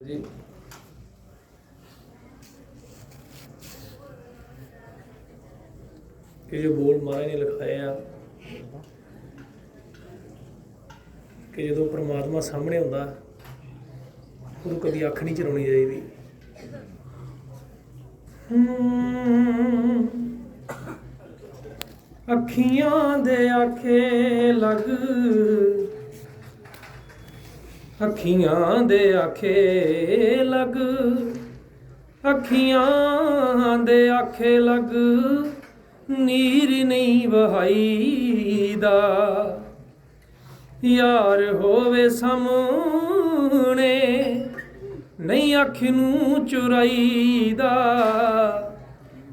ਜੀ। ਇਹ ਜੋ ਬੋਲ ਮਹਾਰਾਜ ਨੇ ਲਿਖਾਏ ਆ, ਕਿ ਜਦੋਂ ਪ੍ਰਮਾਤਮਾ ਸਾਹਮਣੇ ਹੁੰਦਾ ਉਹਨੂੰ ਕਦੀ ਅੱਖ ਨਹੀਂ ਚਰਾਉਣੀ ਚਾਹੀਦੀ। ਅੱਖੀਆਂ ਦੇ ਆਖੇ ਲੱਗ ਅੱਖੀਆਂ ਦੇ ਆਖੇ ਲੱਗ, ਅੱਖੀਆਂ ਦੇ ਆਖੇ ਲੱਗ, ਨੀਰ ਨਹੀਂ ਵਹਾਈਦਾ। ਯਾਰ ਹੋਵੇ ਸਾਹਮਣੇ, ਨਹੀਂ ਅੱਖ ਨੂੰ ਚੁਰਾਈਦਾ।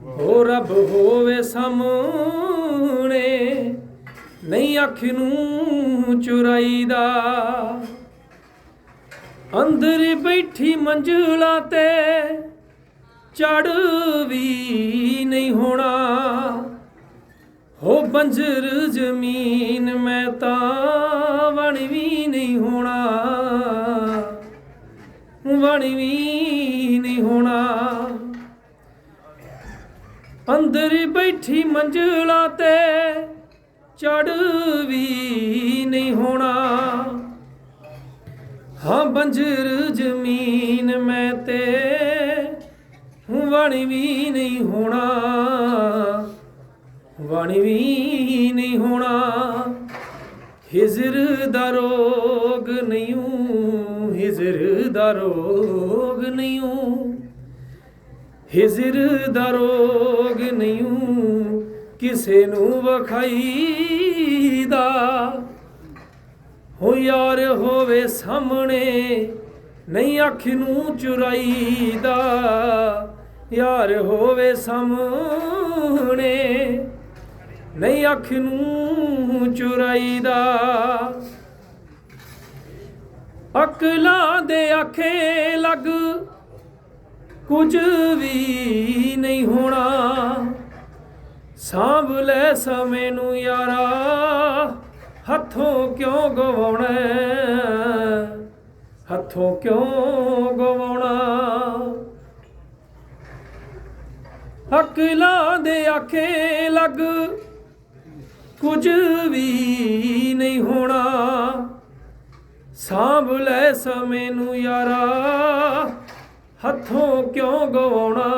ਹੋ ਰੱਬ ਹੋਵੇ ਸਾਹਮਣੇ, ਨਹੀਂ ਅੱਖ ਨੂੰ ਚੁਰਾਈਦਾ। ਅੰਦਰ ਬੈਠੀ ਮੰਜ਼ਲਾਂ ਤੇ ਚੜ ਵੀ ਨਹੀਂ ਹੋਣਾ। ਹੋ ਬੰਜਰ ਜ਼ਮੀਨ, ਮੈਂ ਤਾਂ ਵਣ ਵੀ ਨਹੀਂ ਹੋਣਾ। ਵਣ ਵੀ ਨਹੀਂ ਹੋਣਾ। ਅੰਦਰ ਬੈਠੀ ਮੰਜ਼ਲਾਂ ਤੇ ਚੜ ਵੀ ਨਹੀਂ ਹੋਣਾ। ਹਾਂ ਬੰਜਰ ਜ਼ਮੀਨ ਮੈਂ ਤੇ ਵਣ ਵੀ ਨਹੀਂ ਹੋਣਾ ਵਣ ਵੀ ਨਹੀਂ ਹੋਣਾ ਹਿਜ਼ਰ ਦਾ ਰੋਗ ਨਹੀਂ ਊ, ਹਿਜ਼ਰ ਦਾ ਰੋਗ ਨਹੀਂ ਊ। ਹਿਜ਼ਰ ਦਾ ਰੋਗ ਨਹੀਂ ਊ, ਕਿਸੇ ਨੂੰ ਵਖਾਈਦਾ ਹੋ ਯਾਰ ਹੋਵੇ ਸਾਹਮਣੇ, ਨਹੀਂ ਅੱਖ ਨੂੰ ਚੁਰਾਈਦਾ। ਯਾਰ ਹੋਵੇ ਸਾਹਮਣੇ, ਨਹੀਂ ਅੱਖ ਨੂੰ ਚੁਰਾਈਦਾ। ਅਕਲਾਂ ਦੇ ਆਖੇ ਲੱਗ ਕੁਝ ਵੀ ਨਹੀਂ ਹੋਣਾ। ਸਾਂਭ ਲੈ ਸਮੇਂ ਨੂੰ ਯਾਰਾ। ਹੱਥੋਂ ਕਿਉਂ ਗਵਾਉਣਾ? ਹੱਥੋਂ ਕਿਉਂ ਗਵਾਉਣਾ? ਅਕਲਾਂ ਦੇ ਆਖੇ ਲੱਗ ਕੁਝ ਵੀ ਨਹੀਂ ਹੋਣਾ। ਸਾਂਭ ਲੈ ਸਮੇਂ ਨੂੰ ਯਾਰਾ, ਹੱਥੋਂ ਕਿਉਂ ਗਵਾਉਣਾ?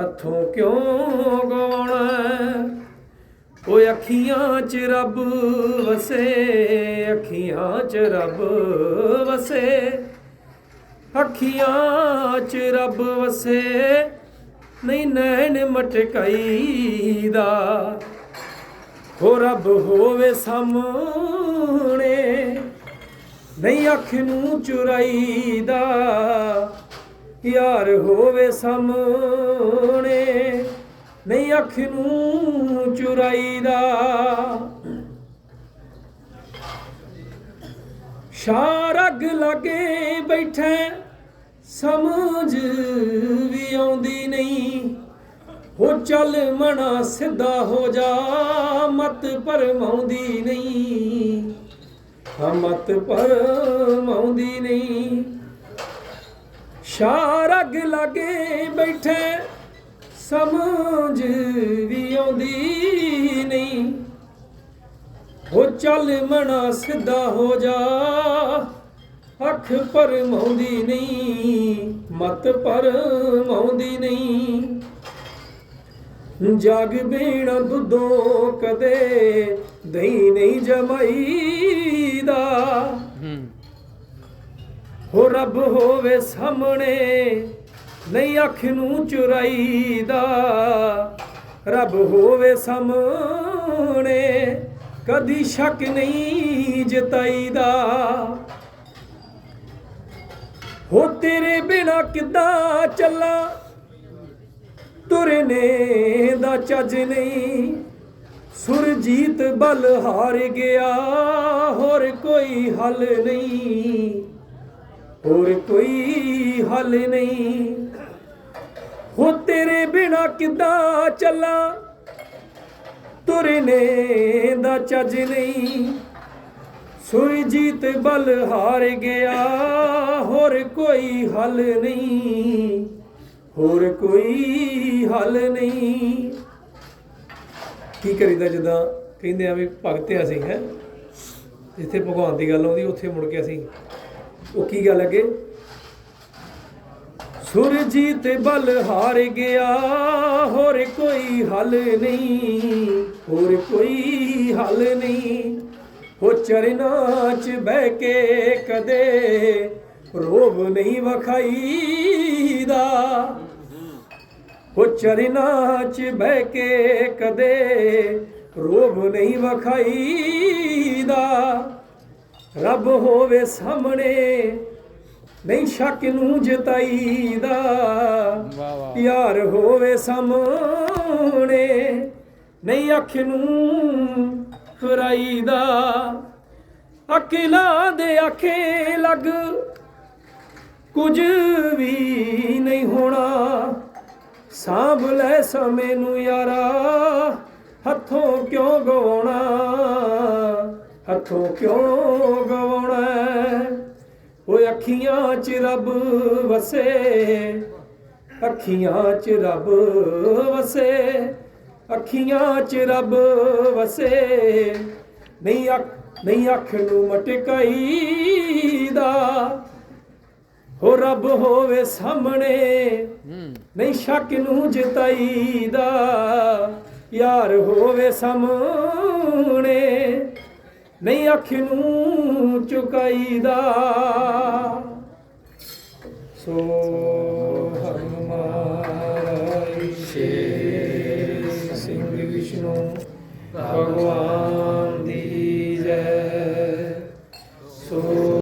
ਹੱਥੋਂ ਕਿਉਂ ਗਵਾਉਣਾ? ਓਏ ਅੱਖੀਆਂ 'ਚ ਰੱਬ ਵਸੇ, ਅੱਖੀਆਂ 'ਚ ਰੱਬ ਵਸੇ, ਅੱਖੀਆਂ 'ਚ ਰੱਬ ਵਸੇ, ਨਹੀਂ ਨੈਣ ਮਟਕਾਈਦਾ। ਹੋ ਰੱਬ ਹੋਵੇ ਸਾਹਮਣੇ, ਨਹੀਂ ਅੱਖ ਨੂੰ ਚੁਰਾਈਦਾ। ਯਾਰ ਹੋਵੇ ਸਾਹਮਣੇ ਨਹੀਂ ਅੱਖ ਨੂੰ ਚੁਰਾਈਦਾ। ਸ਼ਾਰਗ ਲਗੇ ਬੈਠੇ, ਸਮਝ ਵੀ ਆਉਂਦੀ ਨਹੀਂ। ਹੋ ਚੱਲ ਮਣਾ ਸਿੱਧਾ ਹੋ ਜਾ, ਮਤ ਪਰਮਾਉਂਦੀ ਨਹੀਂ। ਹਾਂ, ਮਤ ਪਰਮਾਉਂਦੀ ਨਹੀਂ। ਸ਼ਾਰਗ ਲਗੇ ਬੈਠੇ ਸਮਝ ਵੀ ਆਉਂਦੀ ਨਹੀਂ। ਹੋ ਚੱਲ ਮਣਾ ਸਿੱਧਾ ਹੋ ਜਾ ਅੱਖ ਪਰਮਾਉਂਦੀ ਨਹੀਂ ਮਤ ਪਰਮਾਉਂਦੀ ਨਹੀਂ। ਜਗ ਬੇਣਾ ਦੁੱਧੋਂ ਕਦੇ ਦਹੀਂ ਨਹੀਂ ਜਮਾਈਦਾ। ਹੋ। ਰੱਬ ਹੋਵੇ ਸਾਹਮਣੇ ਨਹੀਂ ਅੱਖ ਨੂੰ ਚੁਰਾਈਦਾ। ਰੱਬ ਹੋਵੇ ਸਾਹਮਣੇ, ਕਦੀ ਸ਼ੱਕ ਨਹੀਂ ਜਤਾਈਦਾ। ਹੋ ਤੇਰੇ ਬਿਨਾ ਕਿੱਦਾਂ ਚੱਲਾਂ? ਤੁਰਨੇ ਦਾ ਚੱਜ ਨਹੀਂ। ਸੁਰਜੀਤ ਬਲ ਹਾਰ ਗਿਆ, ਹੋਰ ਕੋਈ ਹੱਲ ਨਹੀਂ। ਹੋਰ ਕੋਈ ਹੱਲ ਨਹੀਂ। ਤੇਰੇ ਕਿੱਦਾਂ ਚੱਲਾਂ? ਤੁਰਨੇ ਦਾ ਚੱਜ ਨਹੀਂ। ਸੁਰਜੀਤ ਬਲ ਹਾਰ ਗਿਆ, ਹੋਰ ਕੋਈ ਹੱਲ ਨਹੀਂ। ਹੋਰ ਕੋਈ ਹੱਲ ਨਹੀਂ। ਕੀ ਕਰੀਦਾ ਜਦੋਂ ਕਹਿੰਦੇ ਆ ਵੀ ਭਗਤ ਅਸੀਂ, ਹੈ? ਜਿੱਥੇ ਭਗਵਾਨ ਦੀ ਗੱਲ ਆਉਂਦੀ, ਉੱਥੇ ਮੁੜ ਕੇ ਅਸੀਂ। ਉਹ ਕੀ ਗੱਲ ਅੱਗੇ? ਸੁਰਜੀਤ ਬਲ ਹਾਰ ਗਿਆ, ਹੋਰ ਕੋਈ ਹੱਲ ਨਹੀਂ, ਹੋਰ ਕੋਈ ਹੱਲ ਨਹੀਂ। ਹੋ ਚਰਨਾਂ 'ਚ ਬਹਿ ਕੇ ਕਦੇ ਰੋਬ ਨਹੀਂ ਵਖਾਈਦਾ। ਹੋ ਚਰਨਾਂ 'ਚ ਬਹਿ ਕੇ ਕਦੇ ਰੋਬ ਨਹੀਂ ਵਖਾਈਦਾ। ਰੱਬ ਹੋਵੇ ਸਾਹਮਣੇ ਨਹੀਂ ਸ਼ੱਕ ਨੂੰ ਜਤਾਈਦਾ ਵਾਹ ਵਾਹ ਪਿਆਰ ਹੋਵੇ ਸਾਹਮਣੇ ਨਹੀਂ ਅੱਖ ਨੂੰ ਫਰਾਈਦਾ ਅਕਲਾਂ ਦੇ ਆਖੇ ਲੱਗ ਕੁਝ ਵੀ ਨਹੀਂ ਹੋਣਾ। ਸਾਂਭ ਲੈ ਸਮੇਂ ਨੂੰ ਯਾਰਾ ਹੱਥੋਂ ਕਿਉਂ ਗਵਾਉਣਾ? ਹੱਥੋਂ ਕਿਉਂ ਗਵਾਉਣਾ? ਓਏ ਅੱਖੀਆਂ 'ਚ ਰੱਬ ਵਸੇ, ਅੱਖੀਆਂ 'ਚ ਰੱਬ ਵਸੇ, ਅੱਖੀਆਂ 'ਚ ਰੱਬ ਵਸੇ। ਨਹੀਂ ਅੱਖ ਨਹੀਂ ਅੱਖ ਨੂੰ ਮਟਕਾਈਦਾ, ਹੋ ਰੱਬ ਹੋਵੇ ਸਾਹਮਣੇ, ਨਹੀਂ ਸ਼ੱਕ ਨੂੰ ਜਿਤਾਈਦਾ। ਯਾਰ ਹੋਵੇ ਸਾਹਮਣੇ ਨਹੀਂ ਅੱਖ ਨੂੰ ਚੁਕਾਈਦਾ ਸੋ ਹਮਾਰੀ ਸ਼ੇ ਸਿੰਘ ਵਿਸ਼ਨੂੰ ਭਗਵਾਨ ਦੀ ਜੈ।